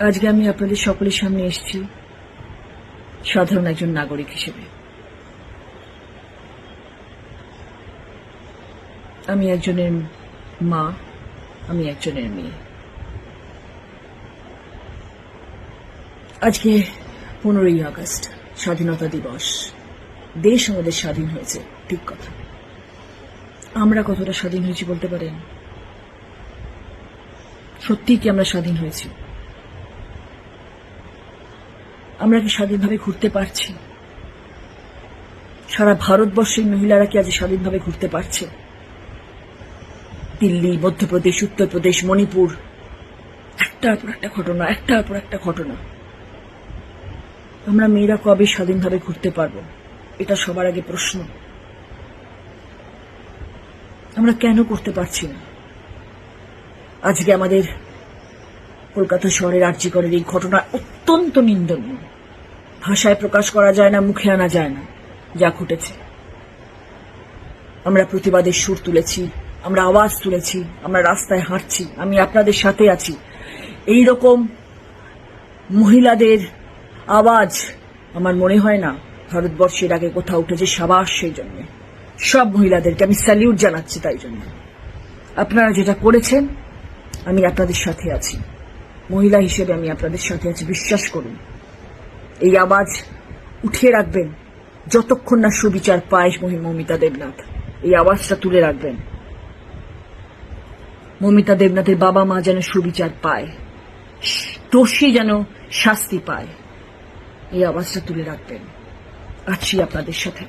আজকে আমি আপনাদের সকলের সামনে এসেছি সাধারণ একজন নাগরিক হিসেবে। আমি একজনের মা, আমি একজনের মেয়ে। আজকে পনেরোই আগস্ট, স্বাধীনতা দিবস। দেশ আমাদের স্বাধীন হয়েছে, ঠিক কথা। আমরা কতটা স্বাধীন হয়েছি বলতে পারেন? সত্যিই কি আমরা স্বাধীন হয়েছি? আমরা কি স্বাধীনভাবে ঘুরতে পারছি? সারা ভারতবর্ষের মহিলারা কি আজ স্বাধীনভাবে ঘুরতে পারছে? দিল্লি, মধ্যপ্রদেশ, উত্তরপ্রদেশ, মণিপুর। একটার পর একটা ঘটনা, একটার পর একটা ঘটনা। আমরা মেয়েরা কবে স্বাধীনভাবে ঘুরতে পারব? এটা সবার আগে প্রশ্ন। আমরা কেন করতে পারছি না? আজকে আমাদের কলকাতা শহরের আর্যিকরের এই ঘটনা অত্যন্ত নিন্দনীয়। ভাষায় প্রকাশ করা যায় না, মুখে আনা যায় না, যা ঘটেছে। আমরা প্রতিবাদের সুর তুলেছি, আমরা আওয়াজ তুলেছি, আমরা রাস্তায় হাঁটছি, আমি আপনাদের সাথে আছি। এই রকম মহিলাদের আওয়াজ আমার মনে হয় না ভারতবর্ষের আগে কোথাও উঠেছে সাবাস সেই জন্য। সব মহিলাদেরকে আমি স্যালিউট জানাচ্ছি তাই জন্য। আপনারা যেটা করেছেন, আমি আপনাদের সাথে আছি। মহিলা হিসেবে আমি আপনাদের সাথে আছি, বিশ্বাস করুন। এই আওয়াজ উঠিয়ে রাখবেন যতক্ষণ না সুবিচার পায় মমিতা দেবনাথ। এই আওয়াজটা তুলে রাখবেন। মমিতা দেবনাথের বাবা মা যেন সুবিচার পায়, দোষী যেন শাস্তি পায়, এই আওয়াজটা তুলে রাখবেন। আছি আপনাদের সাথে।